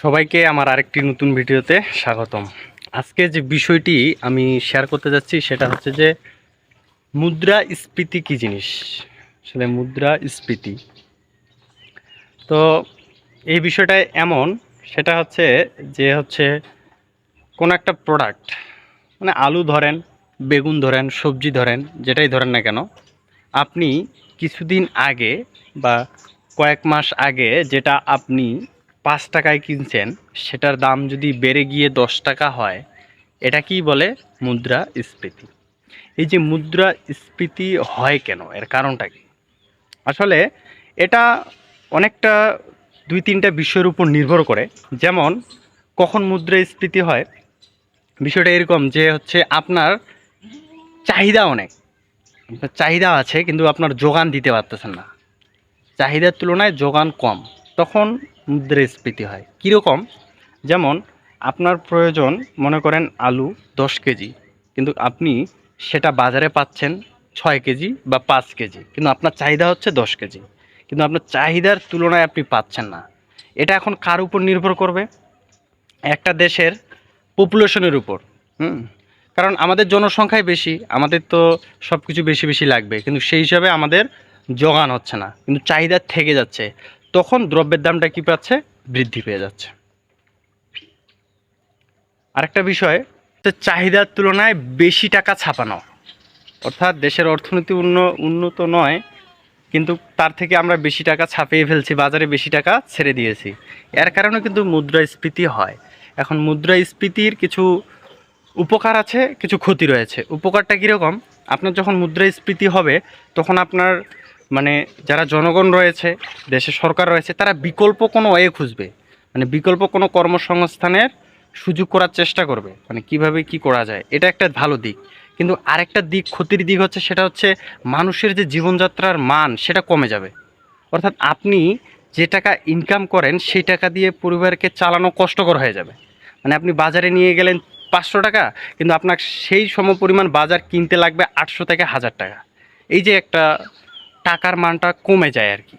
সবাইকে আমার আরেকটি নতুন ভিডিওতে স্বাগতম। আজকে যে বিষয়টি আমি শেয়ার করতে যাচ্ছি সেটা হচ্ছে যে মুদ্রা মুদ্রাস্ফীতি কী জিনিস? আসলে মুদ্রা মুদ্রাস্ফীতি তো এই বিষয়টা এমন, সেটা হচ্ছে যে হচ্ছে কোনো একটা প্রোডাক্ট মানে আলু ধরেন, বেগুন ধরেন, সবজি ধরেন, যেটাই ধরেন না কেন, আপনি কিছুদিন আগে বা কয়েক মাস আগে যেটা আপনি পাঁচ টাকায় কিনছেন, সেটার দাম যদি বেড়ে গিয়ে দশ টাকা হয়, এটা কি বলে? মুদ্রা স্ফীতি। এই যে মুদ্রা স্ফীতি হয় কেন? এর কারণটা কি? আসলে এটা অনেকটা দুই তিনটা বিষয়ের উপর নির্ভর করে। যেমন, কখন মুদ্রা মুদ্রাস্ফীতি হয়? বিষয়টা এরকম যে হচ্ছে আপনার চাহিদা অনেক। চাহিদা আছে, কিন্তু আপনার যোগান দিতে পারতেছেন না। চাহিদার তুলনায় যোগান কম। তখন মুদ্রাস্ফীতি হয়। কীরকম? যেমন, আপনার প্রয়োজন, মনে করেন আলু দশ কেজি, কিন্তু আপনি সেটা বাজারে পাচ্ছেন ছয় কেজি বা পাঁচ কেজি, কিন্তু আপনার চাহিদা হচ্ছে দশ কেজি, কিন্তু আপনার চাহিদার তুলনায় আপনি পাচ্ছেন না। এটা এখন কার উপর নির্ভর করবে? একটা দেশের পপুলেশনের উপর, হুম? কারণ আমাদের জনসংখ্যাই বেশি, আমাদের তো সব কিছু বেশি বেশি লাগবে, কিন্তু সেই হিসাবে আমাদের যোগান হচ্ছে না, কিন্তু চাহিদা থেকে যাচ্ছে। তখন দ্রব্যের দামটা কি পাচ্ছে? বৃদ্ধি পেয়ে যাচ্ছে। আরেকটা বিষয় চাহিদার তুলনায় বেশি টাকা ছাপানো। অর্থাৎ দেশের অর্থনীতি উন্ন, উন্নত নয়, কিন্তু তার থেকে আমরা বেশি টাকা ছাপিয়ে ফেলছি, বাজারে বেশি টাকা ছেড়ে দিয়েছি। এর কারণে কিন্তু মুদ্রাস্ফীতি হয়। এখন মুদ্রাস্ফীতির কিছু উপকার আছে, কিছু ক্ষতি রয়েছে। উপকারটা কীরকম? আপনার যখন মুদ্রাস্ফীতি হবে, তখন আপনার মানে যারা জনগণ রয়েছে, দেশের সরকার রয়েছে, তারা বিকল্প কোনো ওয়ে খুঁজবে। মানে বিকল্প কোনো কর্মসংস্থানের সুযোগ করার চেষ্টা করবে। মানে কীভাবে কি করা যায়, এটা একটা ভালো দিক। কিন্তু আরেকটা দিক, ক্ষতির দিক হচ্ছে, সেটা হচ্ছে মানুষের যে জীবনযাত্রার মান, সেটা কমে যাবে। অর্থাৎ আপনি যে টাকা ইনকাম করেন, সেই টাকা দিয়ে পরিবারকে চালানো কষ্টকর হয়ে যাবে। মানে আপনি বাজারে নিয়ে গেলেন পাঁচশো টাকা, কিন্তু আপনার সেই সমপরিমাণ বাজার কিনতে লাগবে আটশো থেকে হাজার টাকা। এই যে একটা টাকার মানটা কমে যায় আর কি।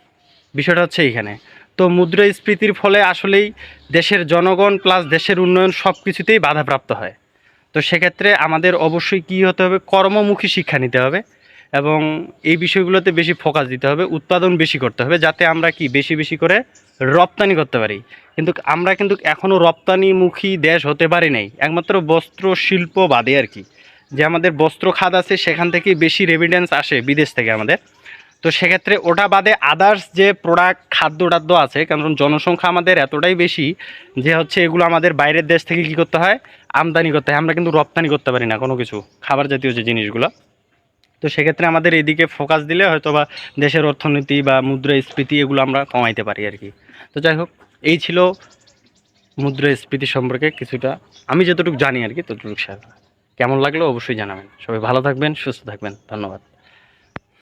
বিষয়টা হচ্ছে এইখানে। তো মুদ্রাস্ফীতির ফলে আসলেই দেশের জনগণ প্লাস দেশের উন্নয়ন সব কিছুতেই বাধাপ্রাপ্ত হয়। তো সেক্ষেত্রে আমাদের অবশ্যই কী হতে হবে? কর্মমুখী শিক্ষা নিতে হবে এবং এই বিষয়গুলোতে বেশি ফোকাস দিতে হবে, উৎপাদন বেশি করতে হবে যাতে আমরা কি বেশি বেশি করে রপ্তানি করতে পারি। কিন্তু আমরা কিন্তু এখনও রপ্তানিমুখী দেশ হতে পারি নাই। একমাত্র বস্ত্র শিল্প বাদে আর কি। যে আমাদের বস্ত্র খাত আছে সেখান থেকেই বেশি রেভিডেন্স আসে বিদেশ থেকে আমাদের। তো সেক্ষেত্রে ওটা বাদে আদার্স যে প্রোডাক্ট খাদ্য টাদ্য আছে, কারণ জনসংখ্যা আমাদের এতটাই বেশি যে হচ্ছে এগুলো আমাদের বাইরের দেশ থেকে কী করতে হয়? আমদানি করতে হয়। আমরা কিন্তু রপ্তানি করতে পারি না কোনো কিছু, খাবার জাতীয় যে জিনিসগুলো। তো সেক্ষেত্রে আমাদের এদিকে ফোকাস দিলে হয়তো বা দেশের অর্থনীতি বা মুদ্রাস্ফীতি এগুলো আমরা কমাইতে পারি আর কি। তো যাই হোক, এই ছিল মুদ্রাস্ফীতি সম্পর্কে কিছুটা। আমি যতটুকু জানি আর কি, ততটুকু শেয়ার কেমন লাগল অবশ্যই জানাবেন। সবাই ভালো থাকবেন, সুস্থ থাকবেন। ধন্যবাদ।